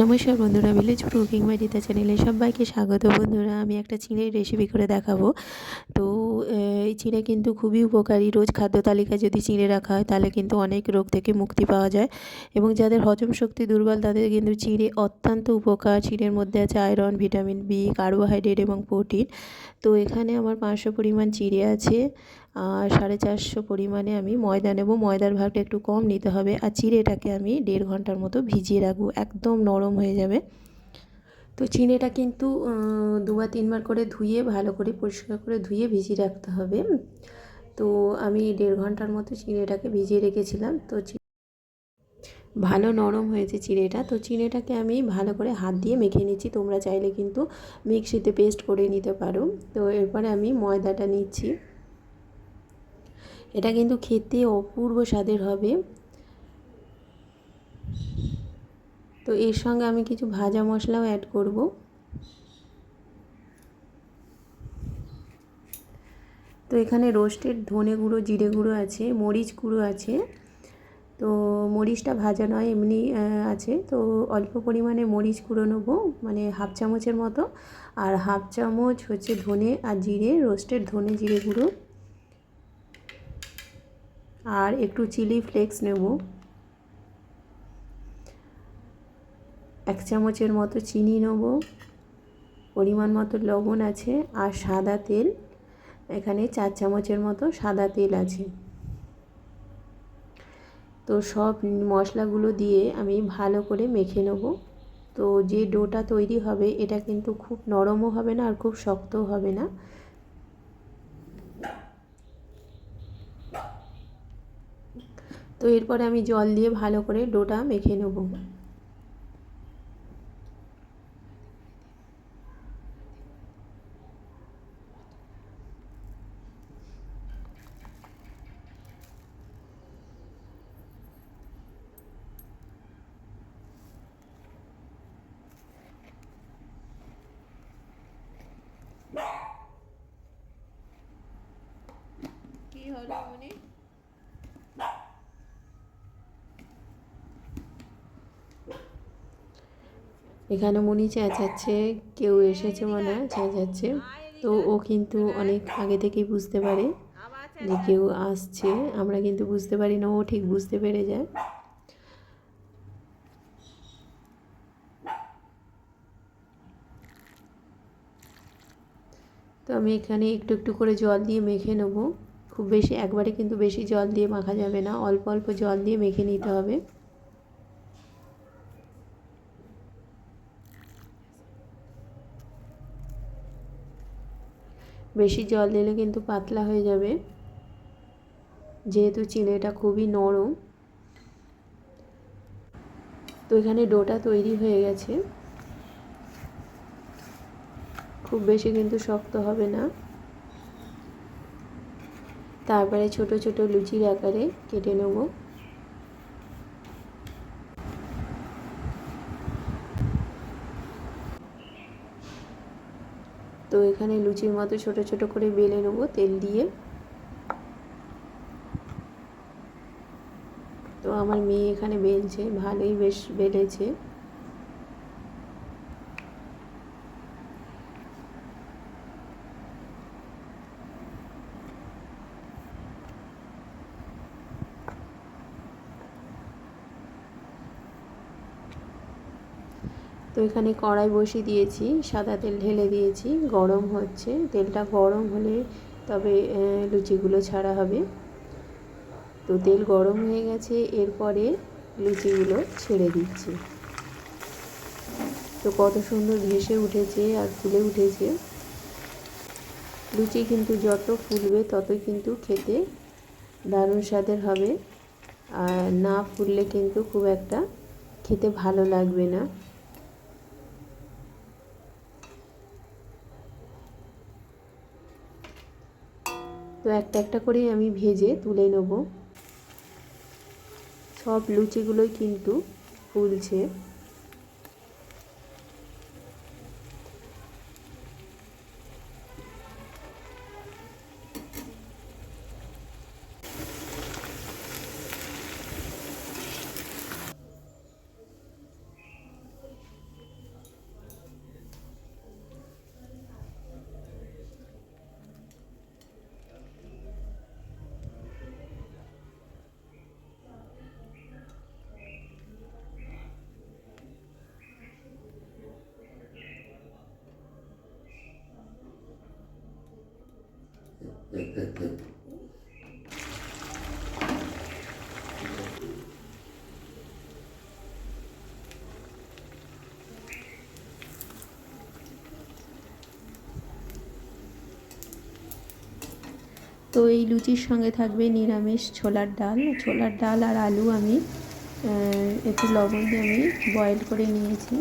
নমস্কার বন্ধুরা village cooking by চ্যানেলে সবাইকে স্বাগত। বন্ধুরা, আমি একটা চিঁড়ের রেসিপি করে দেখাবো। তো এই চিঁড়ে কিন্তু খুবই উপকারী। রোজ খাদ্য তালিকায় যদি চিঁড়ে রাখা হয়, তাহলে কিন্তু অনেক রোগ থেকে মুক্তি পাওয়া যায়। এবং যাদের হজম শক্তি দুর্বল, তাদের কিন্তু চিঁড়ে অত্যন্ত উপকার। চিঁড়ের মধ্যে আছে আয়রন ভিটামিন বি কার্বোহাইড্রেট এবং প্রোটিন তো, এখানে আমার পাঁচশো পরিমাণ চিঁড়ে আছে। আর সাড়ে চারশো পরিমাণে আমি ময়দা নেব। ময়দার ভাগটা একটু কম নিতে হবে। আর চিঁড়েটাকে আমি দেড় ঘণ্টার মতো ভিজিয়ে রাখব। একদম নরম হয়ে যাবে। তো চিঁড়েটা কিন্তু দুবার তিনবার করে ধুয়ে, ভালো করে পরিষ্কার করে ধুয়ে ভিজিয়ে রাখতে হবে। তো আমি দেড় ঘণ্টার মতো চিঁড়েটাকে ভিজিয়ে রেখেছিলাম। তো ভালো নরম হয়েছে চিঁড়েটা। তো চিঁড়েটাকে আমি ভালো করে হাত দিয়ে মেখে নিচ্ছি। তোমরা চাইলে কিন্তু মিক্সিতে পেস্ট করে নিতে পারো। তো এরপরে আমি ময়দাটা নিচ্ছি। এটা কিন্তু খেতে অপূর্ব স্বাদের হবে। তো এর সঙ্গে আমি কিছু ভাজা মশলাও অ্যাড করব। তো এখানে রোস্টেড ধনে গুঁড়ো, জিরে গুঁড়ো আছে, মরিচ গুঁড়ো আছে। তো মরিচটা ভাজা নয়, এমনি আছে। তো অল্প পরিমাণে মরিচ গুঁড়ো নেব মানে হাফ চামচের মতো। আর হাফ চামচ হচ্ছে ধনে আর জিরে রোস্টেড ধনে, জিরে গুঁড়ো। আর একটু চিলি ফ্লেক্স নেব। এক চামচের মতো চিনি নেব। পরিমাণ মতো লবণ আছে আর সাদা তেল। এখানে চার চামচের মতো সাদা তেল আছে। তো সব মশলাগুলো দিয়ে আমি ভালো করে মেখে নেব। তো যে ডোটা তৈরি হবে, এটা কিন্তু খুব নরমও হবে না আর খুব শক্তও হবে না। তো এরপরে আমি জল দিয়ে ভালো করে ডোটা মেখে নেব। কি হলো এখানে মুনি চেঁচাচ্ছে, কেউ এসেছে মনে চেঁচাচ্ছে। তো ও কিন্তু অনেক আগে থেকেই বুঝতে পারে যে কেউ আসছে। আমরা কিন্তু বুঝতে পারি না, ও ঠিক বুঝতে পেরে যায়। তো আমি এখানে একটু একটু করে জল দিয়ে মেখে নেব। খুব বেশি, একবারে কিন্তু বেশি জল দিয়ে মাখা যাবে না, অল্প অল্প জল দিয়ে মেখে নিতে হবে। বেশি জল দিলে কিন্তু পাতলা হয়ে যাবে। যেহেতু চিড়েটা খুবই নরম। তো এখানে ডোটা তৈরি হয়ে গেছে। খুব বেশি কিন্তু শক্ত হবে না। তারপরে ছোট ছোট লুচির আকারে কেটে নেব। তো এখানে লুচির মতো ছোট ছোট করে বেলে নেব তেল দিয়ে। তো আমার মেয়ে এখানে বেলছে, ভালোই বেশ বেলেছে। তো এখানে কড়াই বসিয়ে দিয়েছি, সাদা তেল ঢেলে দিয়েছি, গরম হচ্ছে। তেলটা গরম হলে তবে লুচিগুলো ছাড়া হবে। তো তেল গরম হয়ে গেছে, এরপরে লুচিগুলো ছেড়ে দিচ্ছি। তো কত সুন্দর ভেসে উঠেছে আর ফুলে উঠেছে। লুচি কিন্তু যত ফুলবে ততই কিন্তু খেতে দারুণ স্বাদের হবে। আর না ফুললে কিন্তু খুব একটা খেতে ভালো লাগবে না। তো একটা একটা করে আমি ভেজে তুলে নেব। সব লুচিগুলোই কিন্তু ফুলছে। তো এই লুচির সঙ্গে থাকবে নিরামিষ ছোলার ডাল। ছোলার ডাল আর আলু আমি একটু লবণ দিয়ে আমি বয়েল করে নিয়েছি।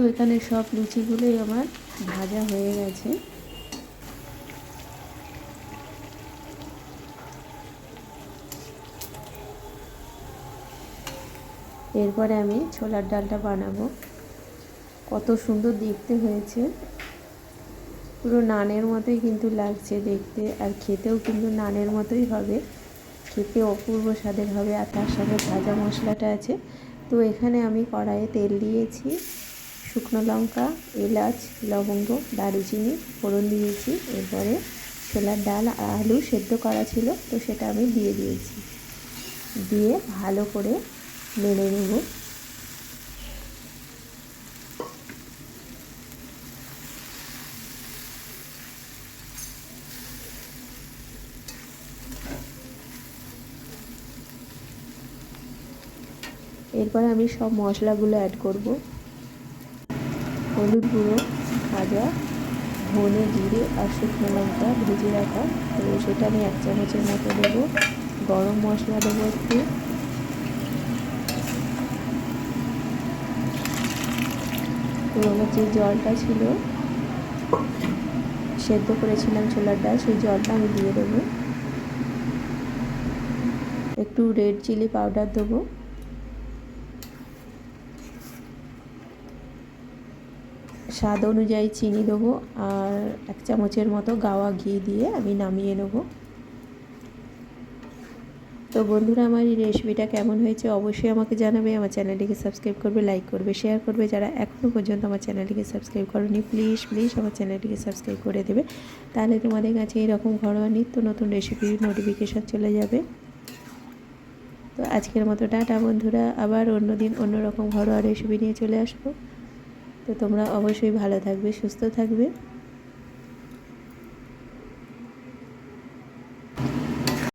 তো এখানে সব লুচিগুলোই আমার ভাজা হয়ে গেছে। এরপরে আমি ছোলার ডালটা বানাবো। কত সুন্দর দেখতে হয়েছে। পুরো নানের মতোই কিন্তু লাগছে দেখতে, আর খেতেও কিন্তু নানের মতোই হবে। খেতে অপূর্ব স্বাদের হবে, আর তার সঙ্গে ভাজা মশলাটা আছে। তো এখানে আমি কড়াইয়ে তেল দিয়েছি। শুকনো লঙ্কা, এলাচ, লবঙ্গ, দারুচিনি ফোড়ন দিয়েছি। এরপরে ছোলার ডাল আলু সেদ্ধ করা ছিল, তো সেটা আমি দিয়ে দিয়েছি। দিয়ে ভালো করে নেড়ে নেব। এরপরে আমি সব মশলাগুলো অ্যাড করব। হলুদ গুঁড়ো, ভাজা, ধনে জিরে আর শুকনো লঙ্কা ভেজে রাখা। তো সেটা আমি এক চামচের মতো দেবো। গরম মশলা দেবো একটু। তো আমার যে জলটা ছিল, সেদ্ধ করেছিলাম ছোলার ডাল, সেই জলটা আমি দিয়ে দেবো। একটু রেড চিলি পাউডার দেবো। স্বাদ অনুযায়ী চিনি দেবো আর এক চামচের মতো গাওয়া ঘি দিয়ে আমি নামিয়ে নেব। তো বন্ধুরা, আমার এই রেসিপিটা কেমন হয়েছে অবশ্যই আমাকে জানাবে। আমার চ্যানেলটিকে সাবস্ক্রাইব করবে, লাইক করবে, শেয়ার করবে। যারা এখনও পর্যন্ত আমার চ্যানেলটিকে সাবস্ক্রাইব করনি, প্লিজ প্লিজ আমার চ্যানেলটিকে সাবস্ক্রাইব করে দেবে। তাহলে তোমাদের কাছে এরকম ঘরোয়া নিত্য নতুন রেসিপির নোটিফিকেশান চলে যাবে। তো আজকের মতো টাটা বন্ধুরা, আবার অন্য দিন অন্যরকম ঘরোয়া রেসিপি নিয়ে চলে আসব। তো তোমরা অবশ্যই ভালো থাকবে সুস্থ থাকবে।